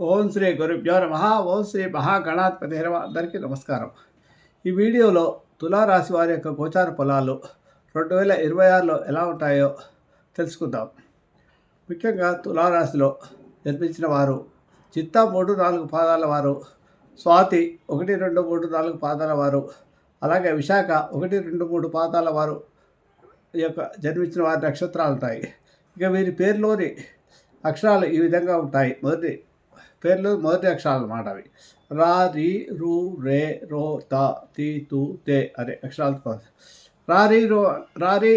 ఓం శ్రీ గురుభ్యో నమ. ఓం శ్రీ మహాగణాధిపతి హరవ అందరికీ నమస్కారం. ఈ వీడియోలో తులారాశి వారి యొక్క గోచార పొలాలు రెండు వేల ఇరవై ఆరులో ఎలా ఉంటాయో తెలుసుకుందాం. ముఖ్యంగా తులారాశిలో జన్మించిన వారు చిత్తా మూడు నాలుగు పాదాల వారు స్వాతి ఒకటి రెండు మూడు నాలుగు పాదాల వారు అలాగే విశాఖ ఒకటి రెండు మూడు పాదాల వారు ఈ యొక్క జన్మించిన వారి నక్షత్రాలు ఉంటాయి. ఇక వీరి పేరులోని అక్షరాలు ఈ విధంగా ఉంటాయి. మొదటి పేర్లు మొదటి అక్షరాలు అన్నమాట అవి. రా రి రు రే రో త తి తు తే అనే అక్షరాలతో రారి రో రారి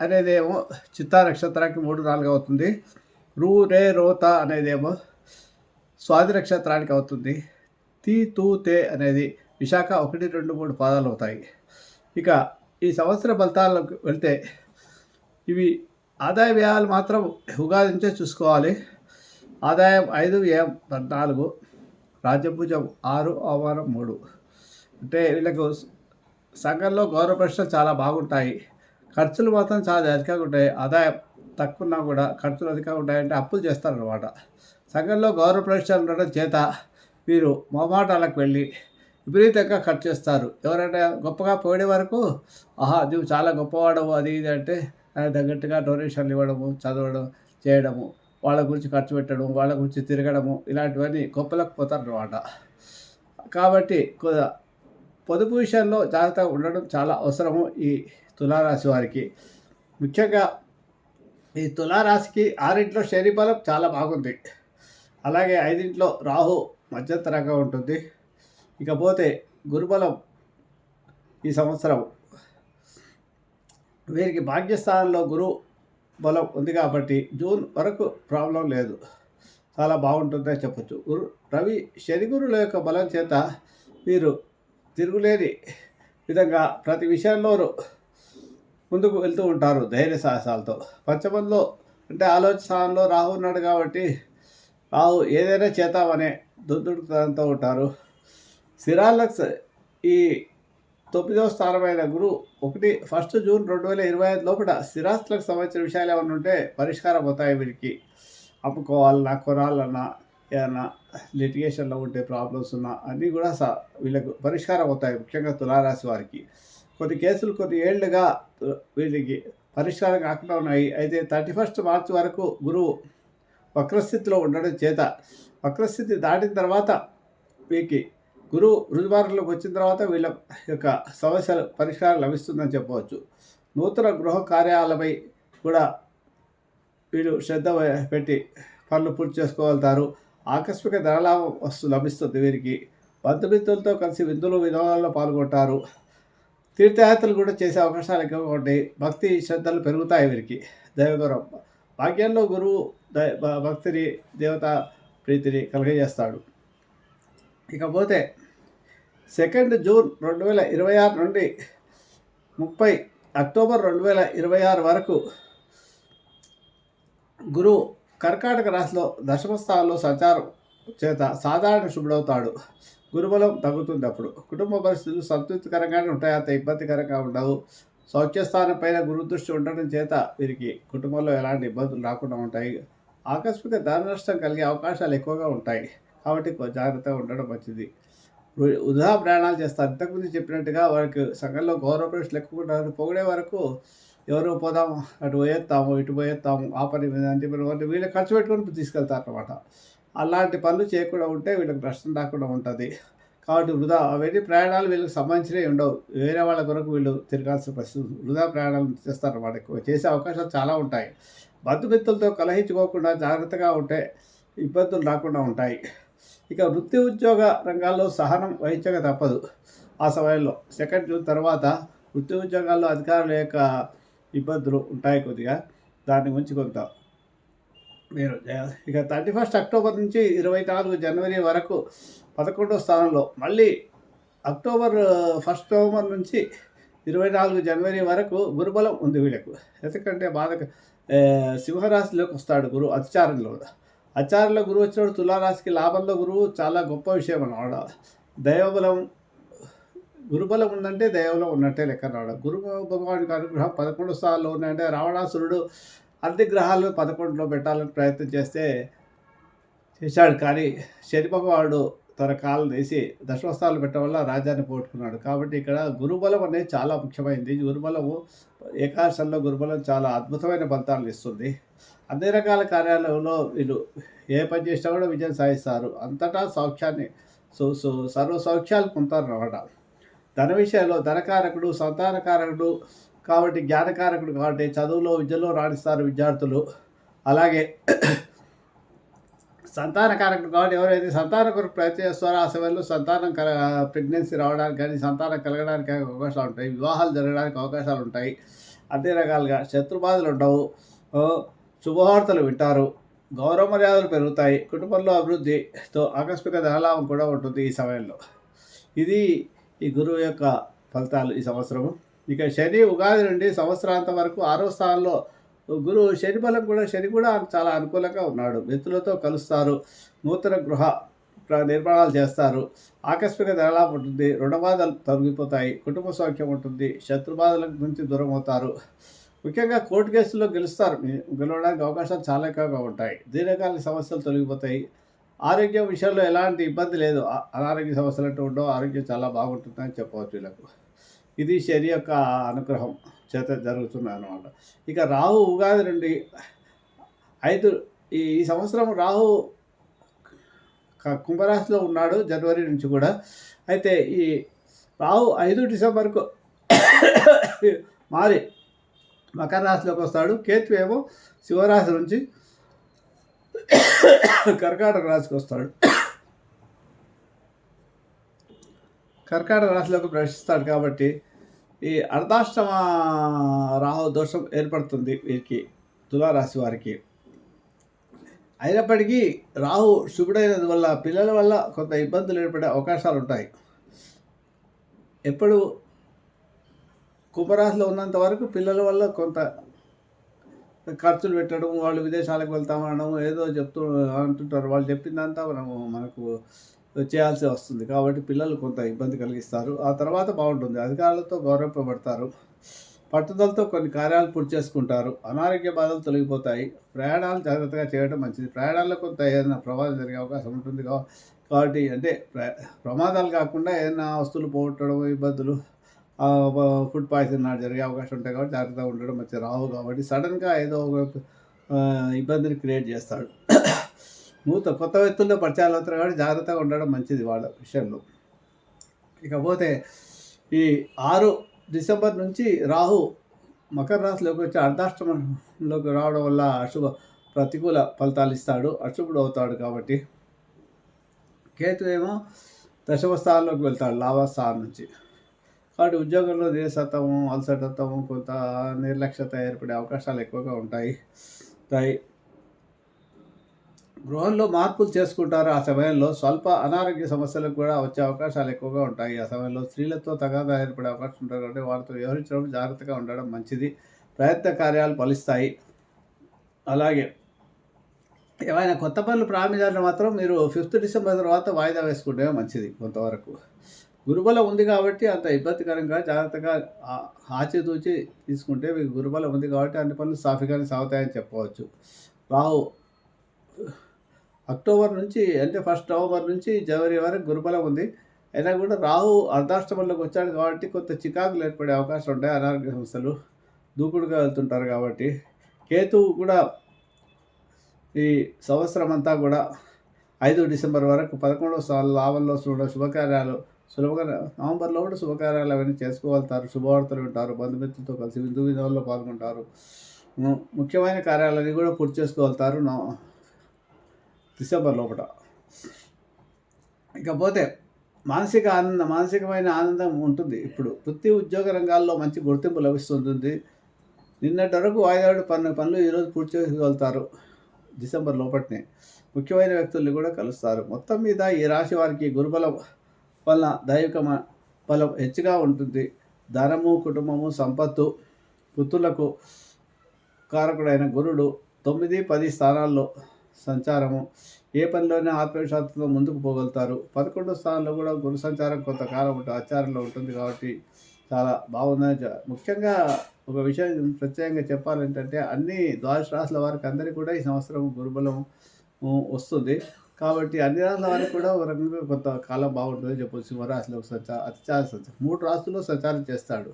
అనేదేమో చిత్తా నక్షత్రానికి మూడు నాలుగు అవుతుంది. రు రే రో త అనేదేమో స్వాతి నక్షత్రానికి అవుతుంది. తి తూ తే అనేది విశాఖ ఒకటి రెండు మూడు పాదాలు అవుతాయి. ఇక ఈ సంవత్సర ఫలితాలకు వెళ్తే ఇవి ఆదాయ వ్యయాలు మాత్రం ఉగాది నుంచే చూసుకోవాలి. ఆదాయం ఐదు వ్యయం పద్నాలుగు రాజ్యభుజం ఆరు అవమానం మూడు. అంటే వీళ్ళకు సంఘంలో గౌరవ ప్రశ్నలు చాలా బాగుంటాయి. ఖర్చులు మాత్రం చాలా అధికంగా ఉంటాయి. ఆదాయం తక్కువన్నా కూడా ఖర్చులు అధికంగా ఉంటాయంటే అప్పులు చేస్తారనమాట సంఘంలో గౌరవ ప్రశ్నలు ఉండడం చేత వీరు మొమాటాలకు వెళ్ళి విపరీతంగా ఖర్చు చేస్తారు. ఎవరైనా గొప్పగా పోయే వరకు ఆహా నువ్వు చాలా గొప్పవాడము అది ఇది అంటే దానికి తగ్గట్టుగా డొనేషన్లు ఇవ్వడము చదవడం చేయడము. వాళ్ళ గురించి ఖర్చు పెట్టడం వాళ్ళ గురించి తిరగడము ఇలాంటివన్నీ గొప్పలకు పోతారు అనమాట కాబట్టి కొ- పొదుపు విషయంలో జాగ్రత్తగా ఉండడం చాలా అవసరము ఈ తులారాశి వారికి. ముఖ్యంగా ఈ తులారాశికి ఆరింట్లో శని బలం చాలా బాగుంది. అలాగే ఐదింట్లో రాహు మధ్యంతరంగా ఉంటుంది. ఇకపోతే గురుబలం ఈ సంవత్సరం. వీరికి భాగ్యస్థానంలో గురు బలం ఉంది కాబట్టి జూన్ వరకు ప్రాబ్లం లేదు. చాలా బాగుంటుందని చెప్పొచ్చు. గురు రవి శని గురుల యొక్క బలం చేత వీరు తిరుగులేని విధంగా ప్రతి విషయంలోనూ ముందుకు వెళ్తూ ఉంటారు ధైర్య సాహసాలతో. పంచమంలో అంటే ఆలోచన స్థానంలో రాహు ఉన్నాడు కాబట్టి రాహు ఏదైనా చేతామనే దుద్దుడుతనంతో ఉంటారు. సిరాలక్స్ ఈ తొమ్మిదవ స్థానమైన గురు ఒకటి ఫస్ట్ జూన్ రెండు వేల ఇరవై ఐదు లోపల స్థిరాస్తులకు సంబంధించిన విషయాలు ఏమైనా ఉంటే పరిష్కారం అవుతాయి వీరికి. అమ్ముకోవాలన్నా కొనాలన్నా ఏదన్నా లిటిగేషన్లో ఉండే ప్రాబ్లమ్స్ ఉన్నా అన్నీ కూడా స వీళ్ళకు పరిష్కారం అవుతాయి ముఖ్యంగా తులారాశి వారికి. కొన్ని కేసులు కొన్ని ఏళ్ళుగా వీళ్ళకి పరిష్కారం కాకుండా ఉన్నాయి. అయితే థర్టీ ఫస్ట్ మార్చి వరకు గురువు వక్రస్థితిలో ఉండడం చేత వక్రస్థితి దాటిన తర్వాత వీరికి గురువు రుజువారులోకి వచ్చిన తర్వాత వీళ్ళ యొక్క సమస్యలు పరిష్కారం లభిస్తుందని చెప్పవచ్చు. నూతన గృహ కార్యాలపై కూడా వీళ్ళు శ్రద్ధ పెట్టి పనులు పూర్తి చేసుకోగలుగుతారు. ఆకస్మిక ధనలాభం వస్తు లభిస్తుంది వీరికి. బంధుమిత్రులతో కలిసి విందులు వినోదాల్లో పాల్గొంటారు. తీర్థయాత్రలు కూడా చేసే అవకాశాలు ఎక్కువగా ఉంటాయి. భక్తి శ్రద్ధలు పెరుగుతాయి వీరికి. దైవగౌరవం. భాగ్యంలో గురువు దై భక్తిని దేవత ప్రీతిని కలుగజేస్తాడు. ఇకపోతే సెకండ్ జూన్ రెండు వేల ఇరవై ఆరు నుండి ముప్పై అక్టోబర్ రెండు వేల ఇరవై ఆరు వరకు గురువు కర్కాటక రాశిలో దశమ స్థానంలో సంచారం చేత సాధారణ శుభుడవుతాడు. గురుబలం తగ్గుతుంది అప్పుడు కుటుంబ పరిస్థితులు సంతృప్తికరంగానే ఉంటాయి. అంత ఇబ్బందికరంగా ఉండవు. సౌఖ్యస్థానం పైన గురుదృష్టి ఉండడం చేత వీరికి కుటుంబంలో ఎలాంటి ఇబ్బందులు రాకుండా ఉంటాయి. ఆకస్మిక ధన నష్టం కలిగే అవకాశాలు ఎక్కువగా ఉంటాయి. కాబట్టి జాగ్రత్తగా ఉండడం మంచిది. వృధా ప్రయాణాలు చేస్తారు ఇంతకుముందు చెప్పినట్టుగా వారికి సంఘంలో గౌరవ ప్రశ్నలు ఎక్కువ పొగిడే వరకు ఎవరు పోదాము అటు పోయేస్తాము ఇటు పోయేస్తాము ఆ పని మీద అంటే పని వీళ్ళు ఖర్చు పెట్టుకొని తీసుకెళ్తారు అనమాట అలాంటి పనులు చేయకుండా ఉంటే వీళ్ళకి నష్టం రాకుండా ఉంటుంది. కాబట్టి వృధా అవన్నీ ప్రయాణాలు వీళ్ళకి సంబంధించినవి ఉండవు. వేరే వాళ్ళ కొరకు వీళ్ళు తిరగాల్సిన పరిస్థితి వృధా ప్రయాణాలు చేస్తారు ఎక్కువ చేసే అవకాశాలు చాలా ఉంటాయి. బంధుమిత్రులతో కలహించుకోకుండా జాగ్రత్తగా ఉంటే ఇబ్బందులు రాకుండా ఉంటాయి. ఇక వృత్తి ఉద్యోగ రంగాల్లో సహనం వహించక తప్పదు. ఆ సమయంలో సెకండ్ జూన్ తర్వాత వృత్తి ఉద్యోగాల్లో అధికారుల యొక్క ఇబ్బందులు ఉంటాయి కొద్దిగా. దాని గురించి కొంత మీరు ఇక థర్టీ ఫస్ట్ అక్టోబర్ నుంచి ఇరవై నాలుగు జనవరి వరకు పదకొండో స్థానంలో మళ్ళీ అక్టోబర్ ఫస్ట్ నవంబర్ నుంచి ఇరవై నాలుగు జనవరి వరకు గురుబలం ఉంది వీళ్ళకు. ఎందుకంటే బాధ సింహరాశిలోకి వస్తాడు గురువు అతిచారంలో అచారంలో గురువు వచ్చినప్పుడు తులారాశికి లాభంలో గురువు చాలా గొప్ప విషయం అన్నమాట. దైవబలం గురుబలం ఉందంటే దైవబలం ఉన్నట్టే లెక్క రావడం గురు భగవానికి అనుగ్రహం పదకొండు స్థాయిలో ఉన్నాయంటే రావణాసురుడు అన్ని గ్రహాలు పదకొండులో పెట్టాలని ప్రయత్నం చేస్తే చేశాడు. కానీ శని భగవానుడు తన కాలు తీసి దశవస్థాలు పెట్టడం వల్ల రాజ్యాన్ని పోగొట్టుకున్నాడు. కాబట్టి ఇక్కడ గురుబలం అనేది చాలా ముఖ్యమైనది గురుబలము ఏకాదశంలో గురుబలం చాలా అద్భుతమైన ఫలితాలను ఇస్తుంది. అన్ని రకాల కార్యాలయంలో వీళ్ళు ఏ పని చేసినా కూడా విజయం సాధిస్తారు. అంతటా సౌఖ్యాన్ని సో సో సర్వ సౌఖ్యాలు పొందుతారు అనమాట ధన విషయంలో ధనకారకుడు సంతానకారకుడు కాబట్టి జ్ఞానకారకుడు కాబట్టి చదువులో విద్యలో రాణిస్తారు విద్యార్థులు. అలాగే సంతాన సంతానకారకుడు కాబట్టి ఎవరైతే సంతాన కొరకు ప్రయత్నం చేస్తారో ఆ సమయంలో సంతానం కల ప్రెగ్నెన్సీ రావడానికి కానీ సంతానం కలగడానికి అవకాశాలు ఉంటాయి. వివాహాలు జరగడానికి అవకాశాలు ఉంటాయి. అన్ని రకాలుగా శత్రుబాధలు ఉండవు. శుభవార్తలు వింటారు. గౌరవ మర్యాదలు పెరుగుతాయి. కుటుంబంలో అభివృద్ధితో ఆకస్మిక ధనలాభం కూడా ఉంటుంది ఈ సమయంలో. ఇది ఈ గురువు యొక్క ఫలితాలు ఈ సంవత్సరము. ఇక శని ఉగాది నుండి సంవత్సరాంతం వరకు ఆరో స్థానంలో గురువు శని బలం కూడా శని కూడా చాలా అనుకూలంగా ఉన్నాడు. మిత్రులతో కలుస్తారు నూతన గృహ ప్ర- నిర్మాణాలు చేస్తారు. ఆకస్మిక ధనలాభం ఉంటుంది రుణబాధలు తొలగిపోతాయి కుటుంబ సౌఖ్యం ఉంటుంది శత్రుబాధల నుంచి దూరం అవుతారు. ముఖ్యంగా కోర్టు కేసుల్లో గెలుస్తారు. గెలవడానికి అవకాశాలు చాలా ఎక్కువగా ఉంటాయి. దీర్ఘకాలిక సమస్యలు తొలగిపోతాయి. ఆరోగ్య విషయంలో ఎలాంటి ఇబ్బంది లేదు. అనారోగ్య సమస్యలు అంటూ ఉండవు. ఆరోగ్యం చాలా బాగుంటుందని చెప్పవచ్చు వీళ్ళకు. ఇది శని యొక్క అనుగ్రహం. చేత జరుగుతున్నాయి అన్నమాట ఇక రాహు ఉగాది నుండి ఐదు ఈ సంవత్సరం రాహు కుంభరాశిలో ఉన్నాడు జనవరి నుంచి కూడా. అయితే ఈ రాహు ఐదు డిసెంబర్కు మారి మకర రాశిలోకి వస్తాడు. కేతు ఏమో శివరాశి నుంచి కర్కాటక రాశికి వస్తాడు. కర్కాటక రాశిలోకి ప్రవేశిస్తాడు కాబట్టి ఈ అర్ధాష్టమ రాహు దోషం ఏర్పడుతుంది వీరికి తులారాశి వారికి. అయినప్పటికీ రాహు శుభుడైనందు వల్ల పిల్లల వల్ల కొంత ఇబ్బందులు ఏర్పడే అవకాశాలు ఉంటాయి. ఎప్పుడు కుంభరాశిలో ఉన్నంత వరకు పిల్లల వల్ల కొంత ఖర్చులు పెట్టడం వాళ్ళు విదేశాలకు వెళ్తామనడం ఏదో చెప్తూ అంటుంటారు. వాళ్ళు చెప్పిందంతా మనము మనకు చేయాల్సి వస్తుంది. కాబట్టి పిల్లలు కొంత ఇబ్బంది కలిగిస్తారు. ఆ తర్వాత బాగుంటుంది. అధికారులతో గౌరవింపబడతారు పట్టుదలతో కొన్ని కార్యాలు పూర్తి చేసుకుంటారు. అనారోగ్య బాధలు తొలగిపోతాయి. ప్రయాణాలు జాగ్రత్తగా చేయడం మంచిది. ప్రయాణాల్లో కొంత ఏదైనా ప్రమాదం జరిగే అవకాశం ఉంటుంది కాబట్టి అంటే ప్ర- ప్రమాదాలు కాకుండా ఏదైనా వస్తువులు పోగొట్టడం ఇబ్బందులు ఫుడ్ పాయిజన్ నాడు జరిగే అవకాశం ఉంటాయి కాబట్టి జాగ్రత్తగా ఉండడం మంచిది. రావు కాబట్టి సడన్గా ఏదో ఒక ఇబ్బందిని క్రియేట్ చేస్తాడు. నూతన కొత్త వ్యక్తుల్లో పరిచయాలు అవుతారు కాబట్టి జాగ్రత్తగా ఉండడం మంచిది వాళ్ళ విషయంలో. ఇకపోతే ఈ ఆరు డిసెంబర్ నుంచి రాహు మకర రాశిలోకి వచ్చి అర్ధాష్టమంలోకి రావడం వల్ల అశుభ ప్రతికూల ఫలితాలు ఇస్తాడు అశుభుడు అవుతాడు కాబట్టి. కేతు ఏమో దశమ స్థానంలోకి వెళ్తాడు లాభస్థానం నుంచి. కాబట్టి ఉద్యోగంలో నీరసత్వము అలసటత్వము కొంత నిర్లక్ష్యత ఏర్పడే అవకాశాలు ఎక్కువగా ఉంటాయి. గృహంలో మార్పులు చేసుకుంటారు? ఆ సమయంలో స్వల్ప అనారోగ్య సమస్యలకు కూడా వచ్చే అవకాశాలు ఎక్కువగా ఉంటాయి. ఆ సమయంలో స్త్రీలతో తగాదా ఏర్పడే అవకాశం ఉంటుంది కాబట్టి వారితో వ్యవహరించడం జాగ్రత్తగా ఉండడం మంచిది. ప్రయత్న కార్యాలు ఫలిస్తాయి. అలాగే ఏమైనా కొత్త పనులు ప్రారంభించాలంటే మాత్రం మీరు ఫిఫ్త్ డిసెంబర్ తర్వాత వాయిదా వేసుకుంటే మంచిది కొంతవరకు. గురుబలం ఉంది కాబట్టి అంత ఇబ్బందికరంగా జాగ్రత్తగా ఆచితూచి తీసుకుంటే మీకు గురుబలం ఉంది కాబట్టి అన్ని పనులు సాఫీగానే సాగుతాయని చెప్పవచ్చు. రావు అక్టోబర్ నుంచి అంటే ఫస్ట్ నవంబర్ నుంచి జనవరి వరకు గురుబలం ఉంది. అయినా కూడా రాహు అర్ధాష్టమంలోకి వచ్చాడు కాబట్టి కొంత చికాకులు ఏర్పడే అవకాశం ఉంటాయి అనారోగ్య సమస్యలు. దూకుడుగా వెళ్తుంటారు కాబట్టి కేతువు కూడా ఈ సంవత్సరం అంతా కూడా ఐదు డిసెంబర్ వరకు పదకొండవ సార్లు లాభంలో చూడడం శుభకార్యాలు సులభంగా నవంబర్లో కూడా శుభకార్యాలు అవన్నీ చేసుకోగలుగుతారు. శుభవార్తలు వింటారు. బంధుమిత్రులతో కలిసి విందు విధానంలో పాల్గొంటారు. ము- ముఖ్యమైన కార్యాలన్నీ కూడా పూర్తి చేసుకోగలుగుతారు. నవ- డిసెంబర్ లోపల. ఇకపోతే మానసిక ఆనందం మానసికమైన ఆనందం ఉంటుంది. ఇప్పుడు వృత్తి ఉద్యోగ రంగాల్లో మంచి గుర్తింపు లభిస్తుంటుంది. నిన్నటి వరకు వాయిదాడు పన్ను పనులు ఈరోజు పూర్తి చేసుకోగలుగుతారు డిసెంబర్ లోపటినే ముఖ్యమైన వ్యక్తుల్ని కూడా కలుస్తారు. మొత్తం మీద ఈ రాశి వారికి గురుబలం వల్ల దైవిక బలం హెచ్చుగా ఉంటుంది. ధనము కుటుంబము సంపత్తు పుత్రులకు కారకుడైన గురుడు తొమ్మిది పది స్థానాల్లో సంచారము. ఏ పనిలోనే ఆత్మవిశ్వాసంతో ముందుకు పోగలుగుతారు. పదకొండో స్థానంలో కూడా గురు సంచారం కొంతకాలం ఉంటుంది ఆచారంలో ఉంటుంది కాబట్టి చాలా బాగుందని ముఖ్యంగా ఒక విషయం ప్రత్యేకంగా చెప్పాలంటే అన్ని ద్వాదశ రాసుల వారికి అందరికీ కూడా ఈ సంవత్సరం గురుబలం వస్తుంది. కాబట్టి అన్ని రాష్ట్రాల వారికి కూడా ఒక రకంగా కొంత కాలం బాగుంటుందని చెప్పొచ్చు. సింహరాశిలో సంచారం అతిచార సంచారం మూడు రాసుల్లో సంచారం చేస్తాడు.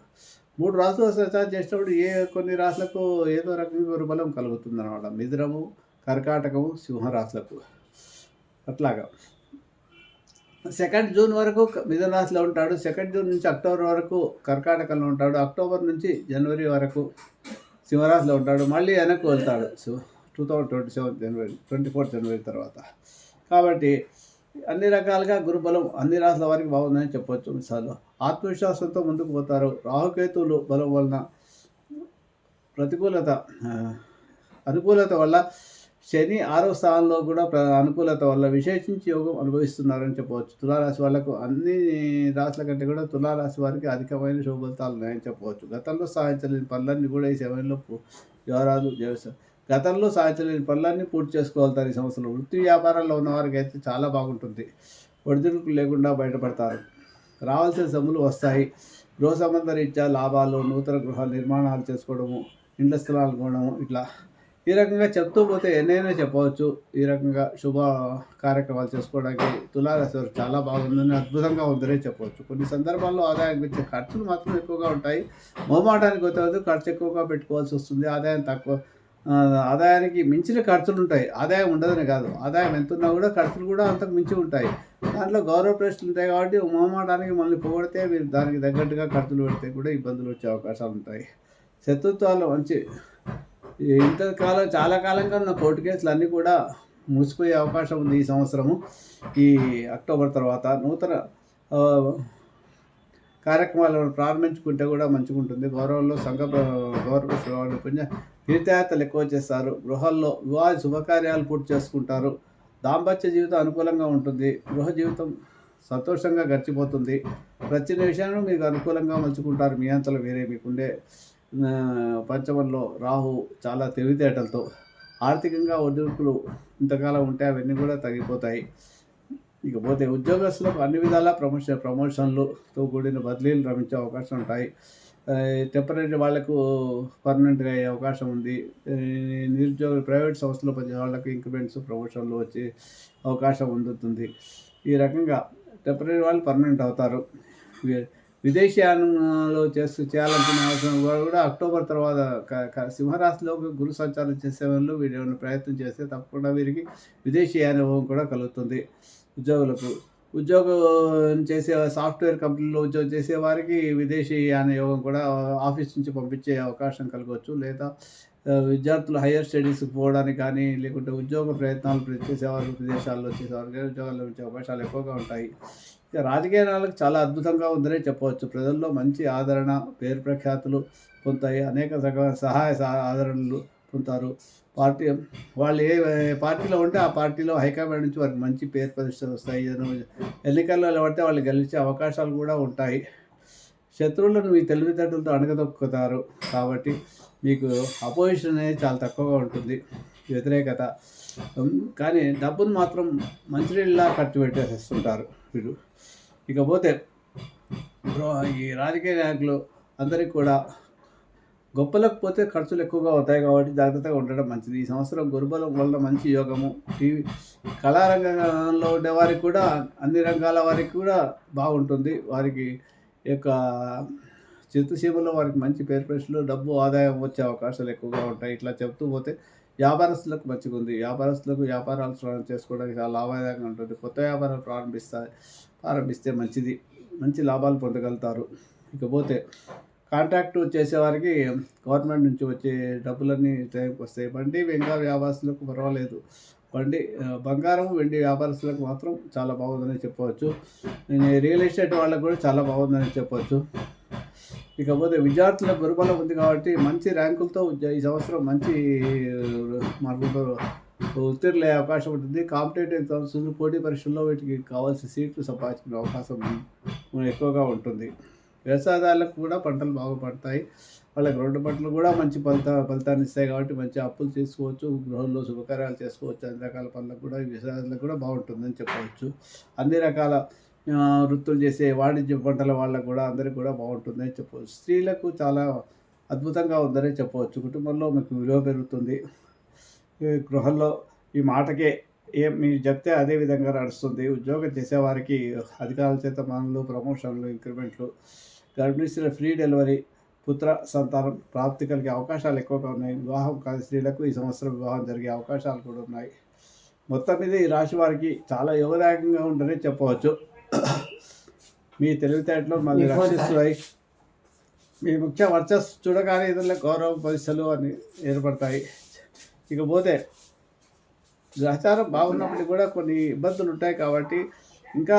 మూడు రాష్ట్రాల్లో సంచారం చేసినప్పుడు ఏ కొన్ని రాసులకు ఏదో రకంగా గురుబలం కలుగుతుంది అనమాట మిథునము కర్కాటకము సింహరాశులకు అట్లాగా. సెకండ్ జూన్ వరకు మిథున రాశిలో ఉంటాడు. సెకండ్ జూన్ నుంచి అక్టోబర్ వరకు కర్కాటకంలో ఉంటాడు. అక్టోబర్ నుంచి జనవరి వరకు సింహరాశిలో ఉంటాడు. మళ్ళీ వెనక్కి వెళ్తాడు. So two thousand twenty seven January twenty four January తర్వాత. కాబట్టి అన్ని రకాలుగా గురుబలం అన్ని రాసుల వారికి బాగుందని చెప్పవచ్చు సార్లు ఆత్మవిశ్వాసంతో ముందుకు పోతారు. రాహుకేతువులు బలం వలన ప్రతికూలత అనుకూలత వల్ల శని ఆరో స్థానంలో కూడా ప్ర అనుకూలత వల్ల విశేషించి యోగం అనుభవిస్తున్నారని చెప్పవచ్చు. తులారాశి వాళ్ళకు అన్ని రాశుల కంటే కూడా తులారాశి వారికి అధికమైన శుభఫలితాలు ఉన్నాయని చెప్పవచ్చు. గతంలో సాధించలేని పనులన్నీ కూడా ఈ సమయంలో వివరాలు యువరాజు చేస్తారు గతంలో సాధించలేని పనులన్నీ పూర్తి చేసుకోగలుగుతారు ఈ సంవత్సరం వృత్తి వ్యాపారాల్లో ఉన్న వారికి అయితే చాలా బాగుంటుంది. ఒడిదుడుకులు లేకుండా బయటపడతారు. రావాల్సిన సొమ్ములు వస్తాయి. గృహ సంబంధ రీత్యా లాభాలు నూతన గృహ నిర్మాణాలు చేసుకోవడము ఇండ్ల స్థలాలు కొనడము ఇట్లా ఈ రకంగా చెప్తూ పోతే ఎన్నైనా చెప్పవచ్చు. ఈ రకంగా శుభ కార్యక్రమాలు చేసుకోవడానికి తులారాశి వారు చాలా బాగుందని అద్భుతంగా ఉందనే చెప్పవచ్చు. కొన్ని సందర్భాల్లో ఆదాయం వచ్చే ఖర్చులు మాత్రం ఎక్కువగా ఉంటాయి. మొహమాటానికి వచ్చే ఖర్చు ఎక్కువగా పెట్టుకోవాల్సి వస్తుంది. ఆదాయం తక్కువ ఆదాయానికి మించిన ఖర్చులు ఉంటాయి. ఆదాయం ఉండదని కాదు. ఆదాయం ఎంత ఉన్నా కూడా ఖర్చులు కూడా అంతకు మించి ఉంటాయి. దాంట్లో గౌరవ ప్రశ్నలు ఉంటాయి కాబట్టి మోమాటానికి మళ్ళీ పోగొడితే మీరు దానికి తగ్గట్టుగా ఖర్చులు పెడితే కూడా ఇబ్బందులు వచ్చే అవకాశాలు ఉంటాయి. శత్రుత్వాలు మంచి ఇంతకాలం చాలా కాలంగా ఉన్న కోర్టు కేసులు అన్నీ కూడా మూసిపోయే అవకాశం ఉంది ఈ సంవత్సరము. ఈ అక్టోబర్ తర్వాత నూతన కార్యక్రమాలను ప్రారంభించుకుంటే కూడా మంచిగా ఉంటుంది గౌరవంలో సంఘ ప్ర- గౌరవ పుణ్య తీర్థయాత్రలు ఎక్కువ చేస్తారు. గృహాల్లో వివాహ శుభకార్యాలు పూర్తి చేసుకుంటారు. దాంపత్య జీవితం అనుకూలంగా ఉంటుంది. గృహ జీవితం సంతోషంగా గడిచిపోతుంది. ప్రతి విషయాన్ని మీకు అనుకూలంగా మలుచుకుంటారు. మీ అంతలో వేరే మీకుండే పంచమంలో రాహు చాలా తెలివితేటలతో ఆర్థికంగా ఒడిదుడుకులు ఇంతకాలం ఉంటే అవన్నీ కూడా తగ్గిపోతాయి. ఇకపోతే ఉద్యోగస్తులకు అన్ని విధాల ప్రమోషన్ ప్రమోషన్లతో కూడిన బదిలీలు రమించే అవకాశం ఉంటాయి. టెంపరీ వాళ్ళకు పర్మనెంట్గా అయ్యే అవకాశం ఉంది. నిరుద్యోగ ప్రైవేట్ సంస్థలు పనిచేసే వాళ్ళకి ఇంక్రిమెంట్స్ ప్రమోషన్లు వచ్చే అవకాశం అందుతుంది ఈ రకంగా టెంపరీ వాళ్ళు పర్మనెంట్ అవుతారు. విదేశీయానంలో చేస్తూ చేయాలనుకునే అవసరం వారు కూడా అక్టోబర్ తర్వాత సింహరాశిలో గురు సంచారం చేసే వాళ్ళు వీరు ఏమైనా ప్రయత్నం చేస్తే తప్పకుండా వీరికి విదేశీ అనుభవం కూడా కలుగుతుంది. ఉద్యోగులకు ఉద్యోగం చేసే సాఫ్ట్వేర్ కంపెనీలో ఉద్యోగం చేసే వారికి విదేశీ యానయోగం కూడా ఆఫీస్ నుంచి పంపించే అవకాశం కలగవచ్చు. లేదా విద్యార్థులు హయ్యర్ స్టడీస్కి పోవడానికి కానీ లేకుంటే ఉద్యోగ ప్రయత్నాలు చేసేవారు విదేశాల్లో చేసేవారు ఉద్యోగాల్లో వచ్చే అవకాశాలు ఎక్కువగా ఉంటాయి. ఇక రాజకీయ నాయకులకు చాలా అద్భుతంగా ఉందనే చెప్పవచ్చు. ప్రజల్లో మంచి ఆదరణ పేరు ప్రఖ్యాతులు పొందుతాయి. అనేక రకాల సహాయ సహ- ఆదరణలు పొందుతారు. పార్టీ వాళ్ళు ఏ పార్టీలో ఉంటే ఆ పార్టీలో హైకమాండ్ నుంచి వారికి మంచి పేరు ప్రతిష్టలు వస్తాయి. ఎన్నికల్లో నిలబడితే వాళ్ళు గెలిచే అవకాశాలు కూడా ఉంటాయి. శత్రువులను మీ తెలివితేటలతో అణగదొక్కుతారు. కాబట్టి మీకు అపోజిషన్ అనేది చాలా తక్కువగా ఉంటుంది. వ్యతిరేకత కానీ డబ్బును మాత్రం మంచినీళ్ళలా ఖర్చు పెట్టేస్తుంటారు వీరు ఇకపోతే ఈ రాజకీయ నాయకులు అందరికీ కూడా గొప్పలకు పోతే ఖర్చులు ఎక్కువగా అవుతాయి కాబట్టి జాగ్రత్తగా ఉండడం మంచిది. ఈ సంవత్సరం గురుబలం వల్ల మంచి యోగము. టీవీ కళారంగంలో ఉండే వారికి కూడా అన్ని రంగాల వారికి కూడా బాగుంటుంది. వారికి యొక్క చిత్తసీమలో వారికి మంచి పేరు ప్రశ్నలు డబ్బు ఆదాయం వచ్చే అవకాశాలు ఎక్కువగా ఉంటాయి. ఇట్లా చెప్తూ పోతే వ్యాపారస్తులకు మంచిగా ఉంది. వ్యాపారస్తులకు వ్యాపారాలు ప్రారంభం చేసుకోవడానికి చాలా లాభదాయకంగా ఉంటుంది. కొత్త వ్యాపారాలు ప్రారంభిస్తా ప్రారంభిస్తే మంచిది. మంచి లాభాలు పొందగలుగుతారు. ఇకపోతే కాంట్రాక్ట్ చేసేవారికి గవర్నమెంట్ నుంచి వచ్చే డబ్బులన్నీ టైంకి వస్తాయి. బండి వెంగా వ్యాపారస్తులకు పర్వాలేదు. బండి బంగారం వెండి వ్యాపారస్తులకు మాత్రం చాలా బాగుందని చెప్పవచ్చు. రియల్ ఎస్టేట్ వాళ్ళకు కూడా చాలా బాగుందని చెప్పవచ్చు. ఇకపోతే విద్యార్థుల గురుబలం ఉంది కాబట్టి మంచి ర్యాంకులతో ఈ సంవత్సరం మంచి మార్కులతో ఉత్తీర్ణులయ్యే అవకాశం ఉంటుంది. కాంపిటేటివ్ ఎగ్జామ్స్ పోటీ పరీక్షల్లో వీటికి కావాల్సిన సీట్లు సంపాదించుకునే అవకాశం ఎక్కువగా ఉంటుంది. వ్యవసాయదారులకు కూడా పంటలు బాగా పడతాయి వాళ్ళకి రెండు పంటలు కూడా మంచి ఫలిత ఫలితాన్ని ఇస్తాయి కాబట్టి మంచి అప్పులు చేసుకోవచ్చు. గృహంలో శుభకార్యాలు చేసుకోవచ్చు. అన్ని రకాల పనులకు కూడా ఈ వ్యవసాయాలకు కూడా బాగుంటుందని చెప్పవచ్చు. అన్ని రకాల వృత్తులు చేసే వాణిజ్య పంటల వాళ్ళకు కూడా అందరికీ కూడా బాగుంటుందని చెప్పవచ్చు స్త్రీలకు చాలా అద్భుతంగా ఉందని చెప్పవచ్చు కుటుంబంలో మీకు విలువ పెరుగుతుంది. ఈ గృహంలో ఈ మాటకే ఏం మీరు చెప్తే అదే విధంగా నడుస్తుంది. ఉద్యోగం చేసేవారికి అధికారుల చేత మనలు ప్రమోషన్లు ఇంక్రిమెంట్లు గర్భిణీ ఫ్రీ డెలివరీ పుత్ర సంతానం ప్రాప్తి కలిగే అవకాశాలు ఎక్కువగా ఉన్నాయి. వివాహం కాని స్త్రీలకు ఈ సంవత్సరం వివాహం జరిగే అవకాశాలు కూడా ఉన్నాయి. మొత్తం మీద ఈ రాశి వారికి చాలా యోగదాయకంగా ఉంటుందని చెప్పవచ్చు మీ తెలివితేటలు మళ్ళీ రక్షిస్తున్నాయి మీ ముఖ్య వర్చస్సు చూడగానే ఇతరుల గౌరవ పరిస్థితులు అని ఏర్పడతాయి. ఇకపోతే గ్రహచారం బాగున్నప్పటికీ కూడా కొన్ని ఇబ్బందులు ఉంటాయి కాబట్టి ఇంకా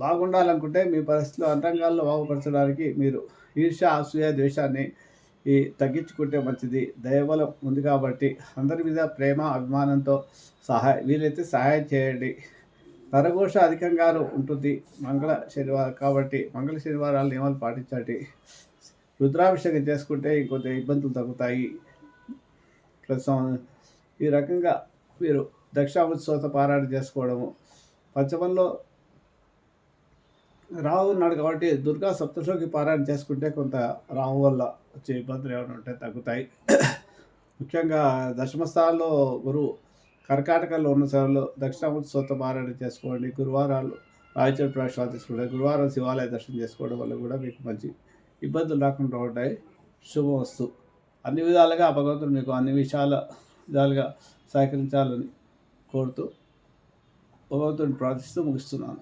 బాగుండాలనుకుంటే మీ పరిస్థితులు అంతరంగాల్లో బాగుపరచడానికి మీరు ఈర్ష అసూయ ద్వేషాన్ని ఈ తగ్గించుకుంటే మంచిది. దయబలం ఉంది కాబట్టి అందరి మీద ప్రేమ అభిమానంతో సహాయ వీలైతే సహాయం చేయండి. నరఘోష అధికంగా ఉంటుంది మంగళ శనివారం కాబట్టి మంగళ శనివారాలు నియమాలు పాటించండి. రుద్రాభిషేకం చేసుకుంటే ఇంకొంత ఇబ్బందులు తగ్గుతాయి. ప్లస్ ఈ రకంగా మీరు దక్షిణామృత పారాయణ చేసుకోవడము. పంచమంలో రాహు ఉన్నాడు కాబట్టి దుర్గా సప్తశోకి పారాయణ చేసుకుంటే కొంత రాహు వల్ల వచ్చే ఇబ్బందులు ఏమైనా ఉంటే తగ్గుతాయి. ముఖ్యంగా దశమ స్థానంలో గురువు కర్ణాటకలో ఉన్న సమయంలో దక్షిణామూర్తి స్వత పారాయణ చేసుకోండి. గురువారాలు రాయచూరు ప్రవేశాలు తీసుకోండి గురువారం శివాలయ దర్శనం చేసుకోవడం వల్ల కూడా మీకు మంచి ఇబ్బందులు రాకుండా ఉంటాయి. శుభవస్తు అన్ని విధాలుగా ఆ భగవంతుడు మీకు అన్ని విషయాల విధాలుగా సహకరించాలని కోరుతూ భగవంతుడిని ప్రార్థిస్తూ ముగిస్తున్నాను.